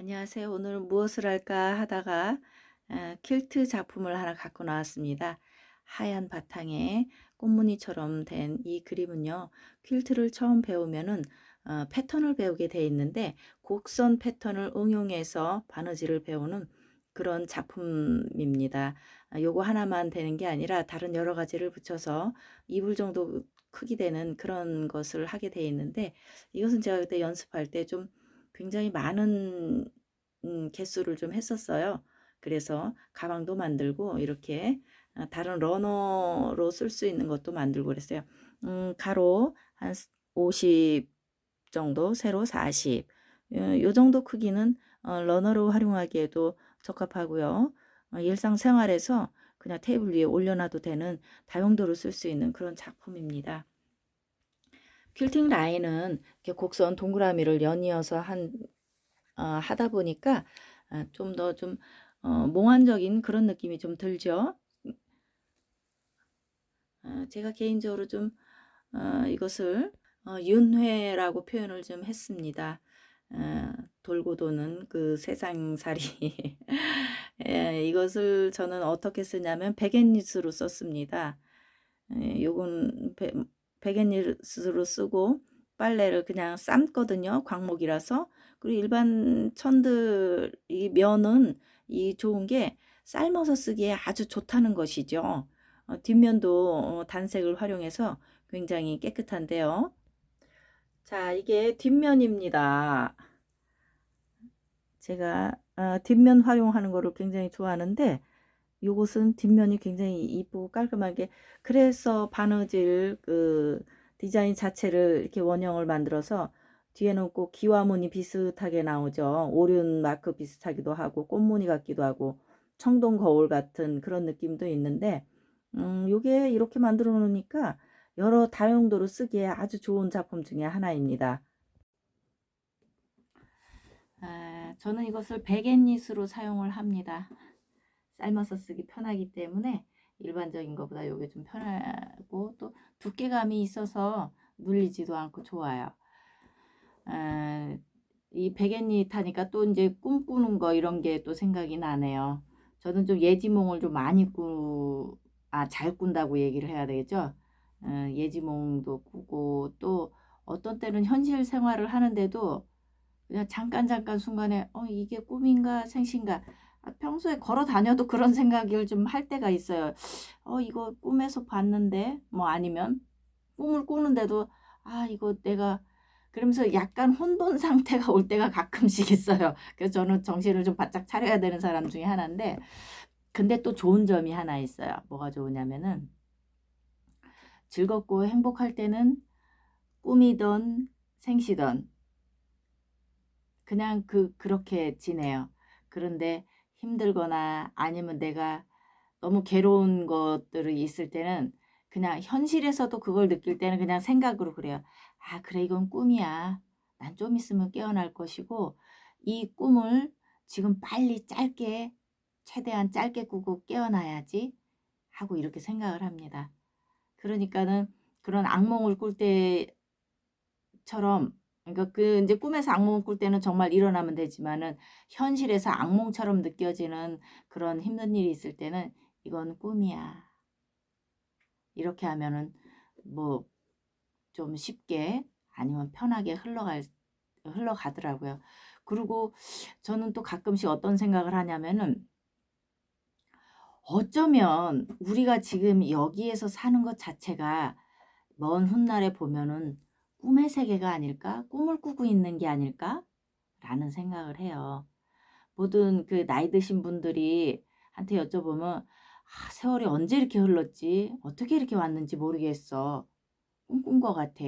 안녕하세요. 오늘 무엇을 할까 하다가 어, 퀼트 작품을 하나 갖고 나왔습니다. 하얀 바탕에 꽃무늬처럼 된 이 그림은요. 퀼트를 처음 배우면은 어, 패턴을 배우게 돼 있는데 곡선 패턴을 응용해서 바느질을 배우는 그런 작품입니다. 아, 요거 하나만 되는 게 아니라 다른 여러 가지를 붙여서 이불 정도 크기 되는 그런 것을 하게 돼 있는데 이것은 제가 그때 연습할 때좀 굉장히 많은 음, 개수를 좀 했었어요. 그래서 가방도 만들고 이렇게 아, 다른 러너로 쓸 수 있는 것도 만들고 그랬어요. 음, 가로 한 50 정도, 세로 40. 어, 요 정도 크기는 어, 러너로 활용하기에도 적합하고요. 어, 일상생활에서 그냥 테이블 위에 올려놔도 되는 다용도로 쓸 수 있는 그런 작품입니다. 퀼팅 라인은 이렇게 곡선 동그라미를 연이어서 한 어, 하다 보니까 좀더좀 어, 몽환적인 그런 느낌이 좀 들죠. 어, 제가 개인적으로 좀 어, 이것을 어, 윤회라고 표현을 좀 했습니다. 어, 돌고 도는 그 세상살이 예, 이것을 저는 어떻게 쓰냐면 백엔니스로 썼습니다. 예, 요건 베, 백엔니스로 쓰고 빨래를 그냥 삶거든요. 광목이라서. 그리고 일반 천들 이 면은 이 좋은 게 삶아서 쓰기에 아주 좋다는 것이죠. 어, 뒷면도 어, 단색을 활용해서 굉장히 깨끗한데요. 자, 이게 뒷면입니다. 제가 어, 뒷면 활용하는 거를 굉장히 좋아하는데 요것은 뒷면이 굉장히 이쁘고 깔끔하게 그래서 바느질 그 디자인 자체를 이렇게 원형을 만들어서 뒤에는 꼭 기와무늬 비슷하게 나오죠. 오륜 마크 비슷하기도 하고 꽃무늬 같기도 하고 청동 거울 같은 그런 느낌도 있는데 음, 요게 이렇게 만들어 놓으니까 여러 다용도로 쓰기에 아주 좋은 작품 중에 하나입니다. 아, 저는 이것을 백엔닛으로 사용을 합니다. 삶아서 쓰기 편하기 때문에 일반적인 것보다 이게 좀 편하고 또 두께감이 있어서 눌리지도 않고 좋아요. 아, 이 백엔닛 하니까 또 이제 꿈꾸는 거 이런 게 또 생각이 나네요. 저는 좀 예지몽을 좀 많이 꾸, 아, 잘 꾼다고 얘기를 해야 되겠죠. 어, 예지몽도 꾸고 또 어떤 때는 현실 생활을 하는데도 그냥 잠깐 잠깐 순간에 어 이게 꿈인가 생신가 아, 평소에 걸어 다녀도 그런 생각을 좀 할 때가 있어요. 어 이거 꿈에서 봤는데 뭐 아니면 꿈을 꾸는데도 아 이거 내가 그러면서 약간 혼돈 상태가 올 때가 가끔씩 있어요. 그래서 저는 정신을 좀 바짝 차려야 되는 사람 중에 하나인데 근데 또 좋은 점이 하나 있어요. 뭐가 좋으냐면은 즐겁고 행복할 때는 꿈이던 생시던 그냥 그 그렇게 지내요. 그런데 힘들거나 아니면 내가 너무 괴로운 것들이 있을 때는 그냥 현실에서도 그걸 느낄 때는 그냥 생각으로 그래요. 아, 그래 이건 꿈이야. 난 좀 있으면 깨어날 것이고 이 꿈을 지금 빨리 짧게 최대한 짧게 꾸고 깨어나야지 하고 이렇게 생각을 합니다. 그러니까는 그런 악몽을 꿀 때처럼 그러니까 그 이제 꿈에서 악몽을 꿀 때는 정말 일어나면 되지만은 현실에서 악몽처럼 느껴지는 그런 힘든 일이 있을 때는 이건 꿈이야. 이렇게 하면은 뭐 좀 쉽게 아니면 편하게 흘러갈 흘러가더라고요. 그리고 저는 또 가끔씩 어떤 생각을 하냐면은 어쩌면 우리가 지금 여기에서 사는 것 자체가 먼 훗날에 보면은 꿈의 세계가 아닐까? 꿈을 꾸고 있는 게 아닐까? 라는 생각을 해요. 모든 그 나이 드신 분들이 한테 여쭤보면 아, 세월이 언제 이렇게 흘렀지? 어떻게 이렇게 왔는지 모르겠어. 꿈꾼 것 같아.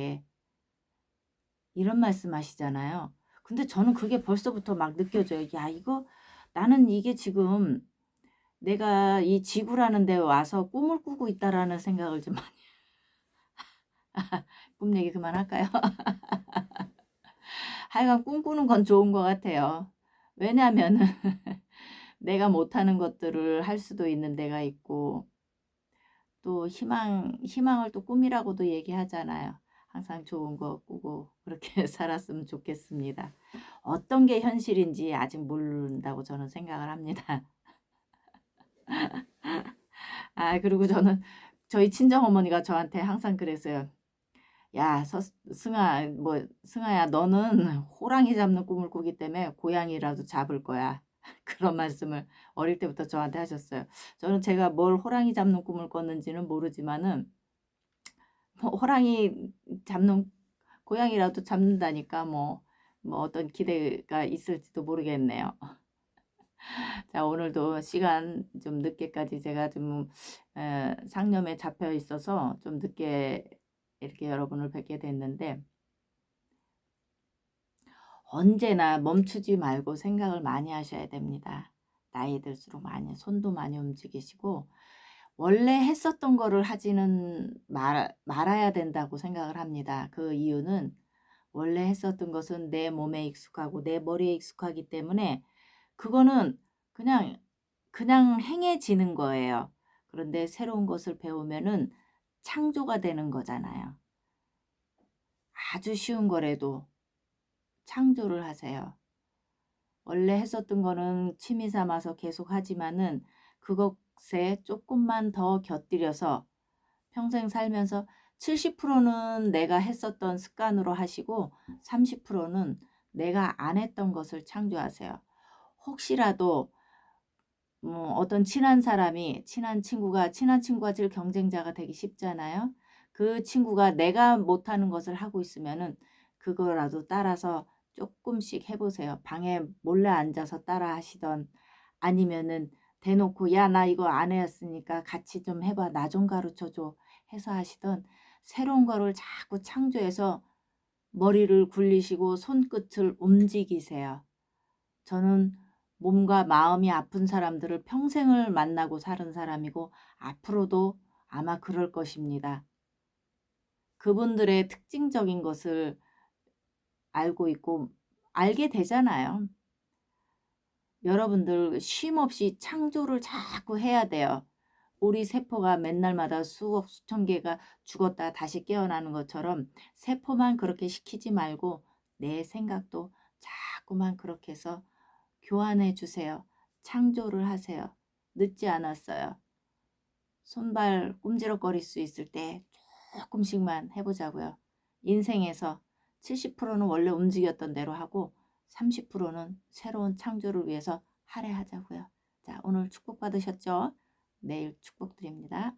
이런 말씀 하시잖아요. 근데 저는 그게 벌써부터 막 느껴져요. 야, 이거 나는 이게 지금 내가 이 지구라는 데 와서 꿈을 꾸고 있다라는 생각을 좀 많이 꿈 얘기 그만할까요? 하여간 꿈꾸는 건 좋은 것 같아요. 왜냐하면은 내가 못하는 것들을 할 수도 있는 데가 있고 또 희망 희망을 또 꿈이라고도 얘기하잖아요. 항상 좋은 거 꾸고 그렇게 살았으면 좋겠습니다. 어떤 게 현실인지 아직 모른다고 저는 생각을 합니다. 아, 그리고 저는 저희 친정 어머니가 저한테 항상 그랬어요. 야, 서, 승아, 뭐, 승아야, 너는 호랑이 잡는 꿈을 꾸기 때문에 고양이라도 잡을 거야. 그런 말씀을 어릴 때부터 저한테 하셨어요. 저는 제가 뭘 호랑이 잡는 꿈을 꿨는지는 모르지만은, 뭐 호랑이 잡는, 고양이라도 잡는다니까 뭐, 뭐 어떤 기대가 있을지도 모르겠네요. 자, 오늘도 시간 좀 늦게까지 제가 좀 에, 상념에 잡혀 있어서 좀 늦게 이렇게 여러분을 뵙게 됐는데 언제나 멈추지 말고 생각을 많이 하셔야 됩니다. 나이 들수록 많이 손도 많이 움직이시고 원래 했었던 거를 하지는 말, 말아야 된다고 생각을 합니다. 그 이유는 원래 했었던 것은 내 몸에 익숙하고 내 머리에 익숙하기 때문에 그거는 그냥 그냥 행해지는 거예요. 그런데 새로운 것을 배우면은 창조가 되는 거잖아요. 아주 쉬운 거라도 창조를 하세요. 원래 했었던 거는 취미 삼아서 계속 하지만은 그것에 조금만 더 곁들여서 평생 살면서 70%는 내가 했었던 습관으로 하시고 30%는 내가 안 했던 것을 창조하세요. 혹시라도 뭐 어떤 친한 사람이 친한 친구가 친한 친구가 제일 경쟁자가 되기 쉽잖아요. 그 친구가 내가 못하는 것을 하고 있으면은 그거라도 따라서 조금씩 해보세요. 방에 몰래 앉아서 따라 하시던 아니면은 대놓고 야 나 이거 안 했으니까 같이 좀 해봐 나 좀 가르쳐줘 해서 하시던 새로운 거를 자꾸 창조해서 머리를 굴리시고 손끝을 움직이세요. 저는 몸과 마음이 아픈 사람들을 평생을 만나고 사는 사람이고 앞으로도 아마 그럴 것입니다. 그분들의 특징적인 것을 알고 있고 알게 되잖아요. 여러분들 쉼 없이 창조를 자꾸 해야 돼요. 우리 세포가 맨날마다 수억 수천 개가 죽었다 다시 깨어나는 것처럼 세포만 그렇게 시키지 말고 내 생각도 자꾸만 그렇게 해서 교환해 주세요. 창조를 하세요. 늦지 않았어요. 손발 꼼지럭거릴 수 있을 때 조금씩만 해보자고요. 인생에서 70%는 원래 움직였던 대로 하고 30%는 새로운 창조를 위해서 할애하자고요. 자, 오늘 축복 받으셨죠? 내일 축복 드립니다.